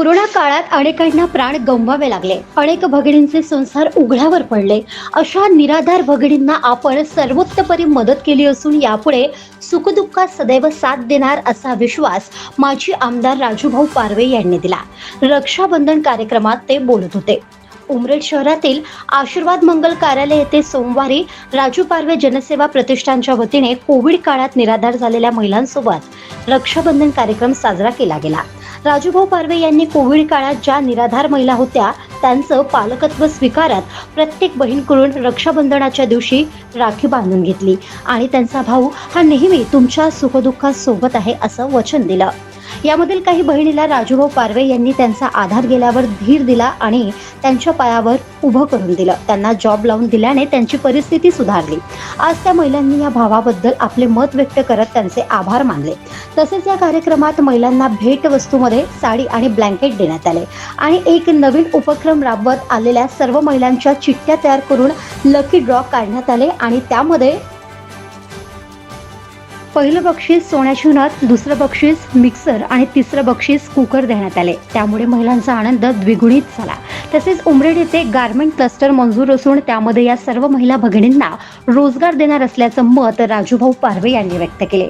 Corona काळात अनेकांना प्राण गमवावे लागले. अनेक भगिनींचे संसार उघड्यावर पडले. अशा निराधार भगिनींना आपण सर्वोत्तपरी मदत केली असून यापुढे सुखदुःखात सदैव साथ देणार असा विश्वास माजी आमदार राजूभाऊ पारवे यांनी दिला. रक्षाबंधन कार्यक्रमात ते बोलत होते. उमरेड शहरातील आशीर्वाद मंगल कार्यालय येथे सोमवारी राजू पारवे जनसेवा प्रतिष्ठानच्या वतीने कोविड काळात निराधार झालेल्या महिलांसोबत रक्षाबंधन कार्यक्रम साजरा केला गेला. राजूभाऊ पारवे यांनी कोविड काळात ज्या निराधार महिला होत्या त्यांचं पालकत्व स्वीकारत प्रत्येक बहीणकडून रक्षाबंधनाच्या दिवशी राखी बांधून घेतली. आणि त्यांचा भाऊ हा नेहमी तुमच्या सुखदुःखात सोबत आहे असं वचन दिलं. यामधील काही बहिणीला राजूभाऊ पारवे यांनी त्यांचा आधार गेल्यावर धीर दिला आणि त्यांच्या पायावर उभं करून दिलं. त्यांना जॉब लावून दिल्याने त्यांची परिस्थिती सुधारली. आज त्या महिलांनी या भावाबद्दल आपले मत व्यक्त करत त्यांचे आभार मानले. तसेच या कार्यक्रमात महिलांना भेटवस्तूमध्ये साडी आणि ब्लँकेट देण्यात आले आणि एक नवीन उपक्रम राबवत आलेल्या सर्व महिलांच्या चिठ्ठ्या तयार करून लकी ड्रॉ काढण्यात आले आणि त्यामध्ये पहिलं बक्षीस सोन्याची नथ दुसरं बक्षीस मिक्सर आणि तिसरं बक्षीस कुकर देण्यात आले. त्यामुळे महिलांचा आनंद द्विगुणित झाला. तसेच उमरेड येथे गारमेंट क्लस्टर मंजूर असून त्यामध्ये या सर्व महिला भगिनींना रोजगार देणार असल्याचं मत राजूभाऊ पारवे यांनी व्यक्त केले.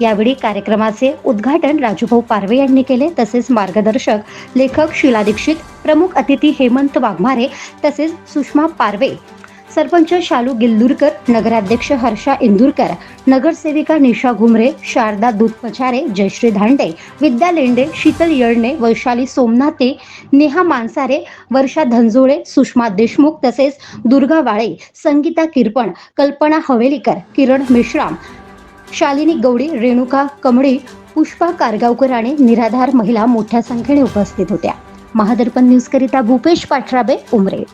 यावेळी कार्यक्रमाचे उद्घाटन राजूभाऊ पारवे यांनी केले. तसेच मार्गदर्शक लेखक शिला दीक्षित प्रमुख अतिथी हेमंत वाघमारे तसेच सुषमा पारवे सरपंच शालू गिल्लूरकर नगराध्यक्ष हर्षा इंदुरकर नगरसेविका निशा घुमरे शारदा दूधपचारे जयश्री धांडे विद्या लेंडे शीतल येळणे वैशाली सोमनाथे नेहा मानसारे वर्षा धनजोळे सुषमा देशमुख तसेच दुर्गा वाळे संगीता किरपण कल्पना हवेलीकर किरण मेश्राम शालिनी गवडी रेणुका कमळी पुष्पा कारगावकर आणि निराधार महिला मोठ्या संख्येने उपस्थित होत्या. महादर्पण न्यूजकरिता भूपेश पाठराबे उमरेड